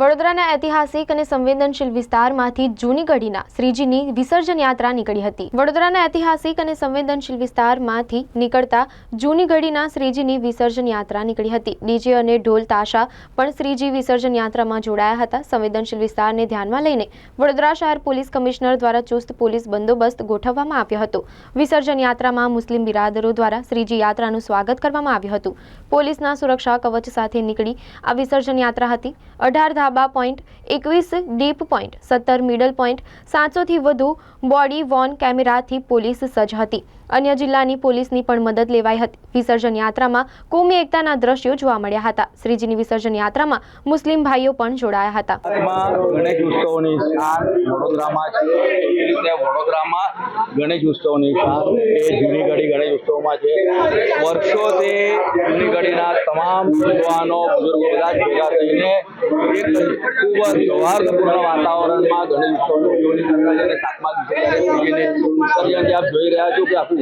વડોદરાના ઐતિહાસિક અને સંવેદનશીલ વિસ્તારમાંથી જૂની ઘડીના શ્રીજીની વિસર્જન યાત્રા નીકળી હતી. વડોદરાના ઐતિહાસિક અને સંવેદનશીલ વિસ્તારમાંથી નીકળતા જૂની ઘડીના શ્રીજીની વિસર્જન યાત્રા નીકળી હતી. ડીજે અને ઢોલ તાશા પણ શ્રીજી વિસર્જન યાત્રામાં જોડાયા હતા. સંવેદનશીલ વિસ્તારને ધ્યાનમાં લઈને વડોદરા શહેર પોલીસ કમિશનર દ્વારા ચુસ્ત પોલીસ બંદોબસ્ત ગોઠવવામાં આવ્યો હતો. વિસર્જન યાત્રામાં મુસ્લિમ બિરાદરો દ્વારા શ્રીજી યાત્રાનું સ્વાગત કરવામાં આવ્યું હતું. પોલીસના સુરક્ષા કવચ સાથે નીકળી આ વિસર્જન યાત્રા હતી. અઢાર ધાબા પોઈન્ટ, એકવીસ ડીપ પોઈન્ટ, સત્તર મિડલ પોઈન્ટ, સાતસોથી વધુ બોડી વોન કેમેરાથી પોલીસ સજ્જ હતી. અન્ય જિલ્લાની પોલીસની પણ મદદ લેવાઈ હતી. વિસર્જન યાત્રામાં કોમી એકતાના દ્રશ્યો જોવા મળ્યા હતા. શ્રીજીની વિસર્જન યાત્રામાં મુસ્લિમ ભાઈઓ પણ જોડાયા હતા. ગણેશ ઉત્સવની વડોદરામાં વડોદરામાં ગણેશ ઉત્સવની શાન એ જૂની ગણેશ ઉત્સવમાં છે. વર્ષોથી જૂનીગઢીના તમામ યુવાનો બુઝુર્ગો બધા ભેગા થઈને ખૂબ જ સૌહાર્દપૂર્ણ વાતાવરણમાં ગણેશ ઉત્સવની ઉજવણી કરતા છે. અને સાતમા દિવસે જોઈ રહ્યા છો કે આખું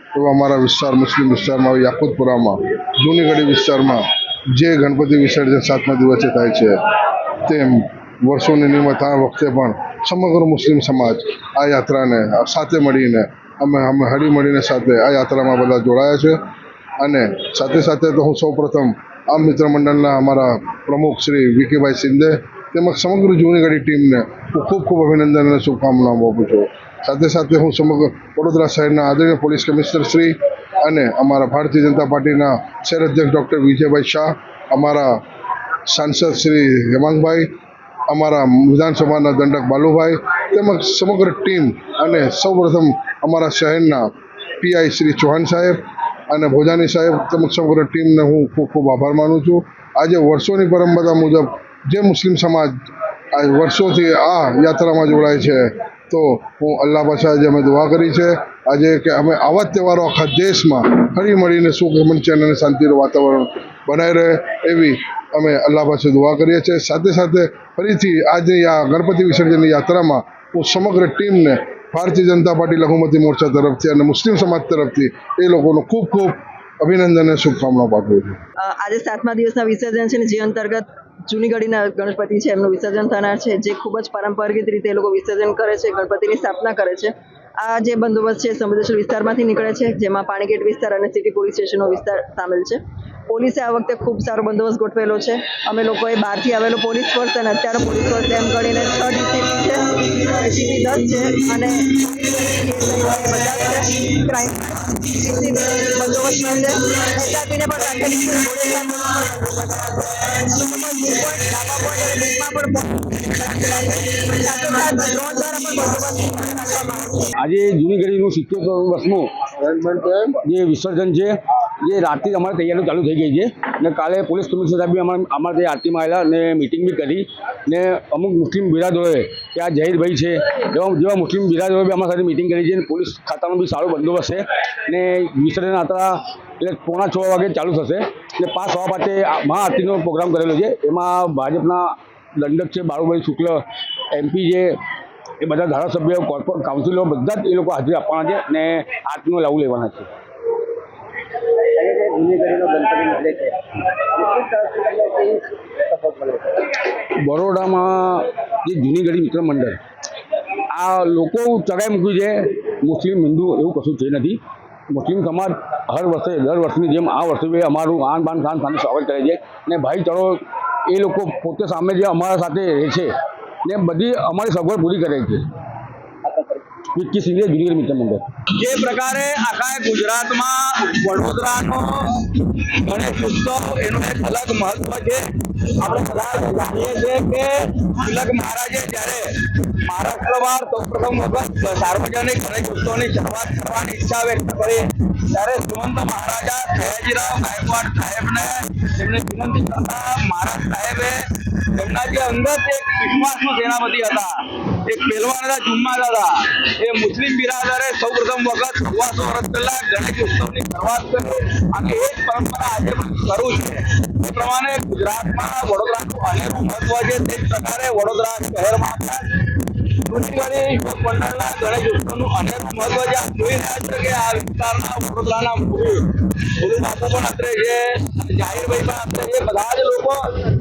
એવા અમારા વિસ્તાર, મુસ્લિમ વિસ્તારમાં યાકુતપુરામાં, જૂનીગઢી વિસ્તારમાં જે ગણપતિ વિસર્જન સાતમા દિવસે થાય છે, તેમ વર્ષોની નિયમિત આ વખતે પણ સમગ્ર મુસ્લિમ સમાજ આ યાત્રાને સાથે મળીને, અમે અમે હળી મળીને સાથે આ યાત્રામાં બધા જોડાયા છે. અને સાથે સાથે તો હું સૌપ્રથમ આ મિત્ર મંડળના અમારા પ્રમુખ શ્રી વિકીભાઈ શિંદે તેમજ સમગ્ર જૂનાગઢી ટીમને હું ખૂબ ખૂબ અભિનંદન અને શુભકામનાઓ આપું છું. સાથે સાથે હું સમગ્ર વડોદરા શહેરના આદરણીય પોલીસ કમિશનર શ્રી અને અમારા ભારતીય જનતા પાર્ટીના શહેર અધ્યક્ષ ડૉક્ટર વિજયભાઈ શાહ, અમારા સાંસદ શ્રી હેમાંગભાઈ, અમારા વિધાનસભાના દંડક બાલુભાઈ તેમજ સમગ્ર ટીમ અને સૌપ્રથમ અમારા શહેરના પીઆઈ શ્રી ચૌહાણ સાહેબ અને ભોજાની સાહેબ તેમજ સમગ્ર ટીમને હું ખૂબ ખૂબ આભાર માનું છું. આજે વર્ષોની પરંપરા મુજબ જે મુસ્લિમ સમાજ આ વર્ષોથી આ યાત્રામાં જોડાય છે, તો હું અલ્લાહ પાછા આજે અમે દુઆ કરી છે. આજે કે અમે આવા તહેવારો આખા દેશમાં હળી મળીને સુખ ચેન અને શાંતિનું વાતાવરણ બનાવી રહે એવી અમે અલ્લાહ પાસે દુઆ કરીએ છીએ. સાથે સાથે ફરીથી આજની આ ગણપતિ વિસર્જનની યાત્રામાં હું સમગ્ર ટીમને ભારતીય જનતા પાર્ટી લઘુમતી મોરચા તરફથી અને મુસ્લિમ સમાજ તરફથી એ લોકોનો ખૂબ ખૂબ અભિનંદન અને શુભકામનાઓ પાઠવું છું. આજે સાતમા દિવસના વિસર્જન છે જે અંતર્ગત જૂની ગઢીના ગણપતિ છે, એમનું વિસર્જન થનાર છે, જે ખૂબ જ પારંપરિક રીતે એ લોકો વિસર્જન કરે છે, ગણપતિની સ્થાપના કરે છે. આ જે બંદોબસ્ત છે સંવેદનશીલ વિસ્તારમાંથી નીકળે છે, જેમાં પાણીગેટ વિસ્તાર અને સિટી પોલીસ સ્ટેશનનો વિસ્તાર સામેલ છે. પોલીસે આ વખતે ખૂબ સારો બંદોબસ્ત ગોઠવેલો છે. અમે લોકોએ બહારથી આવેલો પોલીસ ફોર્સ અને અત્યારે પોલીસ ફોર્સ એમ કરીને છ ડીસીપી છે એસીપી દસ છે અને ક્રાઇમ છે. આજે જૂની ગઢીનું સિત્તોતેર વર્ષનું જે વિસર્જન છે, જે રાતથી અમારે તૈયારીઓ ચાલુ થઈ ગઈ છે. ને કાલે પોલીસ કમિશનર સાહેબ અમારા અમારા ત્યાં આરતીમાં આવેલા અને મિટિંગ બી કરી. ને અમુક મુસ્લિમ બિરાદરોએ કે આ જહીરભાઈ છે એવા જેવા મુસ્લિમ બિરાદરોએ બી અમારા સાથે મિટિંગ કરી છે અને પોલીસ ખાતાનો બી સારો બંદોબસ્ત છે. ને વિસર્જન યાત્રા એટલે પોણા છ વાગે ચાલુ થશે. એટલે પાંચ સવા પાંચે મહાઆરતીનો પ્રોગ્રામ કરેલો છે. એમાં ભાજપના દંડક છે બાળુભાઈ શુક્લ એમપી છે એ બધા ધારાસભ્યો કોર્પોરેટ કાઉન્સિલો બધા જ એ લોકો હાજરી આપવાના છે ને આરતીનો લાવું લેવાના છે. બરોડામાં જે જૂની ગઢી મિત્ર મંડળ, આ લોકો ચગાઈ મૂક્યું છે. મુસ્લિમ, હિન્દુ એવું કશું છે નથી. મુસ્લિમ સમાજ હર વર્ષે, દર વર્ષની જેમ આ વર્ષે અમારું આન બાન ખાન સામે સ્વાગત કરે છે. અને ભાઈચારો એ લોકો પોતે સામે જે અમારા સાથે રહે છે ને બધી અમારી સગવડ પૂરી કરે છે. જે પ્રકારે આખા ગુજરાતમાં વડોદરાનો ગણેશ ઉત્સવ એનું એક અલગ મહત્વ છે. આપણે બધા જાણીએ છીએ કે તિલક મહારાજે જ્યારે મહારાષ્ટ્રમાં સૌપ્રથમ વખત સાર્વજનિક ગણેશ ઉત્સવની શરૂઆત કરવાની ઈચ્છા વ્યક્ત કરી, ત્યારે સુમંત મહારાજા સયાજીરાવ ગાયકવાડ સાહેબને એમને વિનંતી કરતા મહારાજ સાહેબે એમના જે અંદર એક વિશ્વાસુ સેનાપતિ હતા, એ પહેલવાન હતા જુમ્માદ હતા. એ મુસ્લિમ બિરાદરે સૌ પ્રથમ વખત સવાસો વર્ષ પહેલા ગણેશ ઉત્સવની શરૂઆત કરી. અને એ પરંપરા આજે પણ શરૂ છે. એ પ્રમાણે ગુજરાતમાં વડોદરાનું અનેરું મહત્વ છે. તે પ્રકારે વડોદરા શહેરમાં જૂનીવાડી યુવક મંડળના ગણેશ મહત્વ છે. આ વિસ્તારના વડોદરાના મુરુ મુરુ બાપુ બધા જ લોકો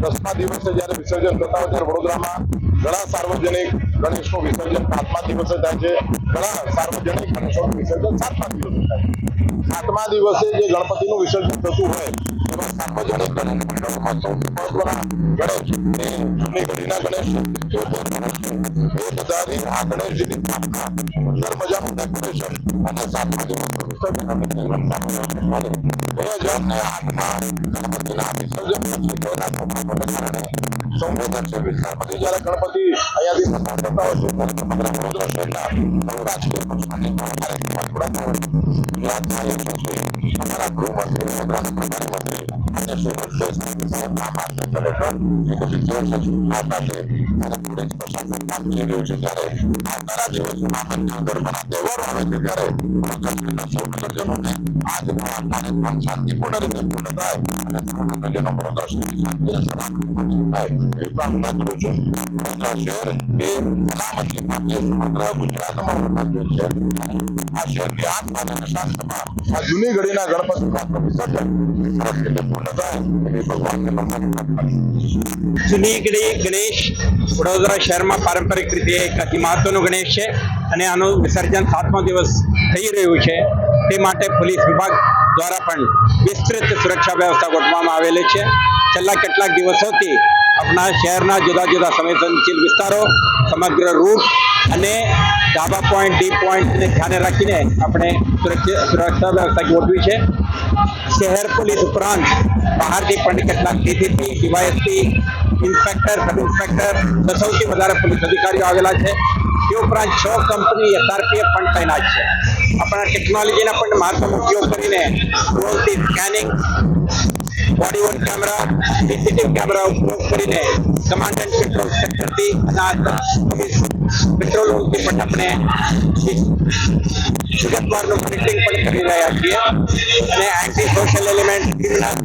દસમા દિવસે જ્યારે વિસર્જન થતા હોય ત્યારે વડોદરામાં ઘણા સાર્વજનિક ગણેશનું વિસર્જન પાંચમા દિવસે થાય છે. ઘણા સાર્વજનિક ગણેશોનું વિસર્જન સાતમા દિવસે થાય છે. સાતમા દિવસે જે ગણપતિનું વિસર્જન થતું હોય, એમાં સાર્વજનિક ગણેશ મહત્વના ગણેશ જૂની ઘડીના ગણેશ એ બધાની આ ગણેશજીની સ્થાપના સુંદર મજાનું ડેકોરેશન અને સાતમા દિવસે વિસર્જન અને રમવાનું બે હજારને આઠમાં ગણપતિના વિસર્જન પછી તેના સ્વભાવને કારણે સંવેદનશીલ વિસ્તારમાંથી જ્યારે ગણપતિ અહીંયાથી પસાર થતા હોય છે ત્યારે સમગ્ર વડોદરા પ્રભારી મંત્રી છે વડોદરા જૂની ગણપતિ પ્રાર્થના જૂનીગઢી ગણેશ વડોદરા શહેરમાં પારંપરિક રીતે એક અતિ મહત્વનો ગણેશ છે અને આનું વિસર્જન સાતમો દિવસ થઈ રહ્યું છે. તે માટે પોલીસ વિભાગ દ્વારા પણ વિસ્તૃત સુરક્ષા વ્યવસ્થા ગોઠવવામાં આવેલી છે. છેલ્લા કેટલાક દિવસોથી આપણા શહેરના જુદા જુદા સંવેદનશીલ વિસ્તારો, સમગ્ર રૂટ અને ધાબા પોઈન્ટ ડી પોઈન્ટને ધ્યાને રાખીને આપણે સુરક્ષા વ્યવસ્થા ગોઠવી છે. શહેર પોલીસ ઉપરાંત બહારથી પણ કેટલાક DCP, DYSP, inspector, sub inspector સૌથી વધારે પોલીસ અધિકારીઓ આવેલા છે. તે ઉપરાંત છ કંપની એસઆરપીએફ પણ તૈનાત છે. આપણા ટેકનોલોજીના પણ મહત્વનો ઉપયોગ કરીને ડ્રોનથી scanning body worn camera CCTV camera ઉપયોગ કરીને કમાન્ડ એન્ડ કંટ્રોલ સેક્ટરથી અને આ પોલીસ પેટ્રોલ રૂમથી પણ આપણે વિગતવારનું મોનિટરિંગ પણ કરી રહ્યા છીએ અને એન્ટી સોશિયલ એલિમેન્ટ ક્રિમિનલ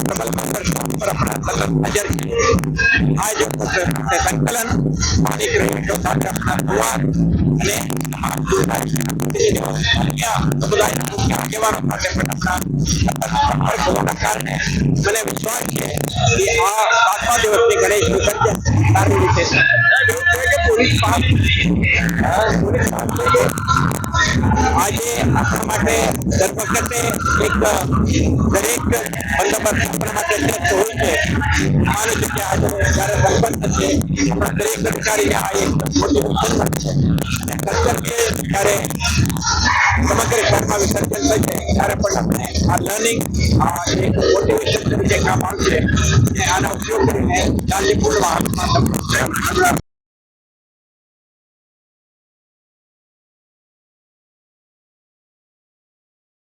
પ્રબલ પ્રદર્શન પર આપણા સતત નજર છે આ જે સંકલન સ્થાનિક રહીશો સાથે આપણા સંવાદ અને સમાજ સુધાર અન્ય સમુદાયના મુખ્ય આગેવાનો સાથે પણ આપણા સંપર્ક હોવાના કારણે મને વિશ્વાસ છે કે આ સાતમા દિવસની ગણેશ વિસર્જન સારી રીતે પોલીસ પાસે પોલીસ પાસે આજે આપણા માટે દર વખતે એક, દરેક બંદોબસ્ત આપણા માટે શ્રેષ્ઠ હોય છે. માનું છું કે આજે જ્યારે સંપન્ન થશે આપણા દરેક અધિકારીને આ એક મોટી મુશ્કેલી છે. અને કર્તવ્ય જ્યારે સમગ્ર ઘરમાં વિસર્જન થશે ત્યારે પણ આપણે આ લર્નિંગ આ એક મોટિવેશન તરીકે કામ આવશે. અને આનો ઉપયોગ કરીને શાંતિપૂર્ણ